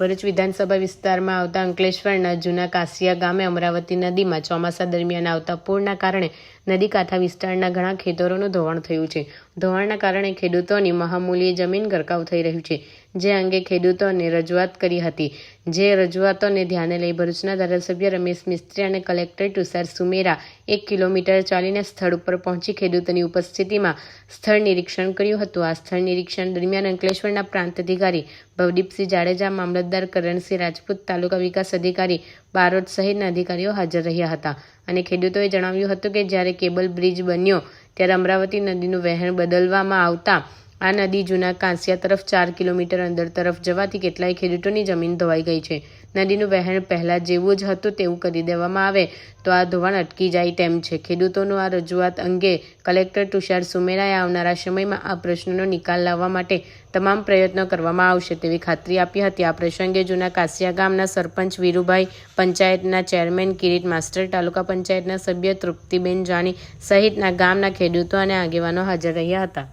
ભરૂચ વિધાનસભા વિસ્તારમાં આવતા અંકલેશ્વરના જૂના કાસિયા ગામે અમરાવતી નદીમાં ચોમાસા દરમિયાન આવતા પૂરના કારણે નદી કાંઠા વિસ્તારના ઘણા ખેતરોનું ધોવાણ થયું છે. ધોવાણના કારણે ખેડૂતોની મહામૂલ્ય જમીન ગરકાવ થઈ રહ્યું છે, જે અંગે ખેડૂતોને રજૂઆત કરી હતી. જે રજૂઆતોને ધ્યાને લઈ ભરૂચના ધારાસભ્ય રમેશ મિસ્ત્રી અને કલેક્ટર તુષાર સુમેરા એક કિલોમીટર ચાલીને સ્થળ ઉપર પહોંચી ખેડૂતોની ઉપસ્થિતિમાં સ્થળ નિરીક્ષણ કર્યું હતું. આ સ્થળ નિરીક્ષણ દરમિયાન અંકલેશ્વરના પ્રાંત અધિકારી ભવદીપસિંહ જાડેજા મામલતદાર કરણસિંહ રાજપૂત તાલુકા વિકાસ અધિકારી બારોટ સહિતના અધિકારીઓ હાજર રહ્યા હતા. અને ખેડૂતોએ જણાવ્યું હતું કે જ્યારે કેબલ બ્રિજ બન્યો, ત્યારે અમરાવતી નદીનું વહેણ બદલવામાં આવતા આ નદી જૂના કાંસિયા તરફ ચાર કિલોમીટર અંદર તરફ જવાથી કેટલાય ખેડૂતોની જમીન ધોવાઈ ગઈ છે. નદીનું વહેણ પહેલાં જેવું જ હતું તેવું કરી દેવામાં આવે. તો આ ધોવાણ અટકી જાય તેમ છે. ખેડૂતોનું આ રજૂઆત અંગે કલેક્ટર તુષાર સુમેરાએ આવનારા સમયમાં આ પ્રશ્નનો નિકાલ લાવવા માટે તમામ પ્રયત્નો કરવામાં આવશે તેવી ખાતરી આપી હતી. આ પ્રસંગે જૂના કાસિયા ગામના સરપંચ વીરુભાઈ પંચાયતના ચેરમેન કિરીટ માસ્ટર, તાલુકા પંચાયતના સભ્ય તૃપ્તિબેન જાની સહિતના ગામના ખેડૂતો અને આગેવાનો હાજર રહ્યા હતા.